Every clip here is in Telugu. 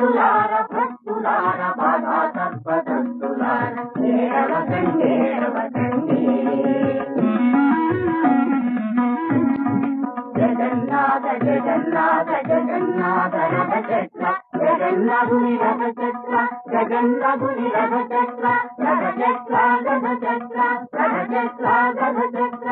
పండితులార భక్తులార బాధా సర్పదంతులార ఏడవకండి ఏడవకండి జగన్నాథ జగన్నాథ జగన్నాథ రథ చక్ర జగన్నాథుని రథ చక్ర జగన్నాథుని రథ చక్ర రథ చక్ర రథ చక్ర రథ చక్ర రథ చక్ర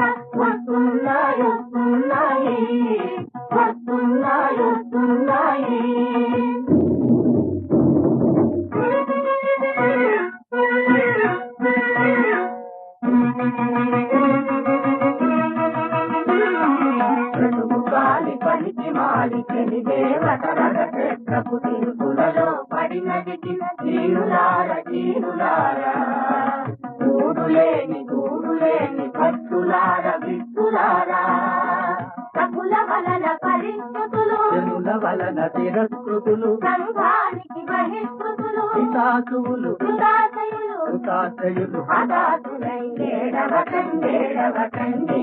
మాలికని దేవతల ప్రభు తిరుగులలో పడినది తీరులార తీరులార. గూడులేని గూడులేని భక్తులార విత్తులారా తగుల వలన పరిస్థితులు చెరుల వలన తిరస్కృతులు సంఘానికి బహిష్కృతులు పిశాసువులు పిశాసయులు పిశాసయులు అదాతులై ఏడవ కండేడవ కండే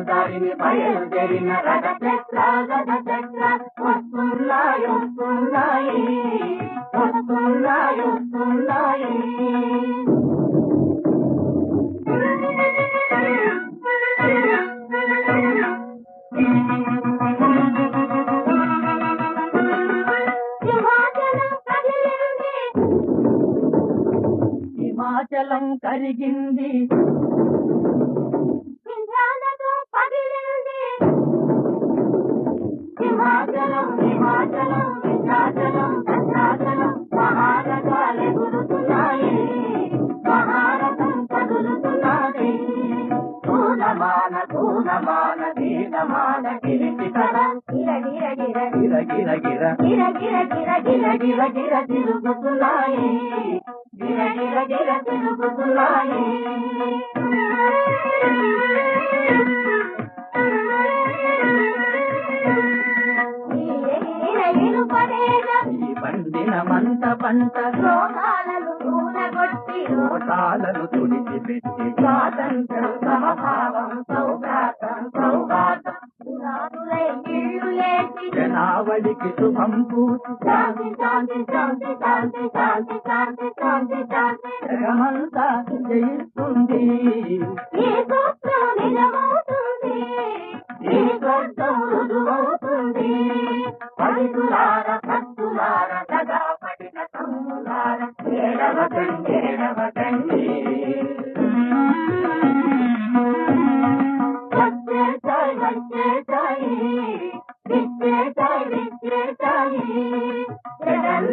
వెళ్తారిని బయలుదేరిన వస్తున్నాయి కరిగింది. తిరుగుతున్నాయి గిర గిర గిర తిరుగుతున్నాయి. పంట రోగాలను రోటాలను తుడిచిపెట్టి స్వాతంత్రం సమభావం ఇళ్ళు లేచి జనావళికి శుభం పూసి శాంతి శాంతి శాంతి శాంతి శాంతి శాంతి శాంతి శాంతి. జగమంతా జయిస్తుంది. ఈ సూత్రం నిజమవుతుంది ఈ స్వర్గం రుజువవుతుంది. పలుకులార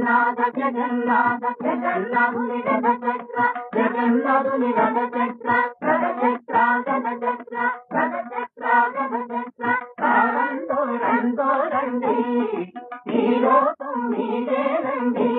జగన్నాథ జగన్నాథ జగన్నాథుని రథ చక్ర జగన్నాథుని రథ చక్ర రథ చక్ర రథ చక్ర రథ చక్ర రథ చక్ర రండో రండో రండి ఈ లోకం మీదేనండి